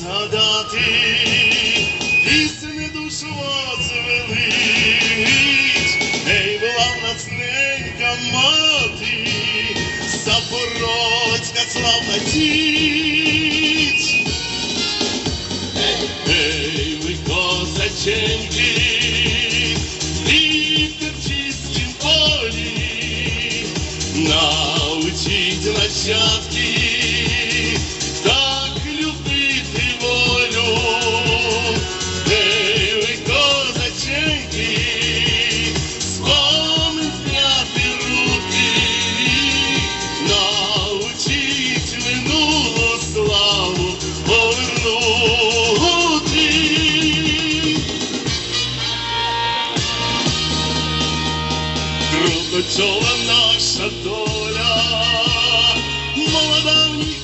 згадати, істини душу вас велич, ей була в нас ненька мати, запорозька славна тіч. Ей, ви козаченьки, і в терчистім полі, научіть нащадки. до наша доля, молода в них.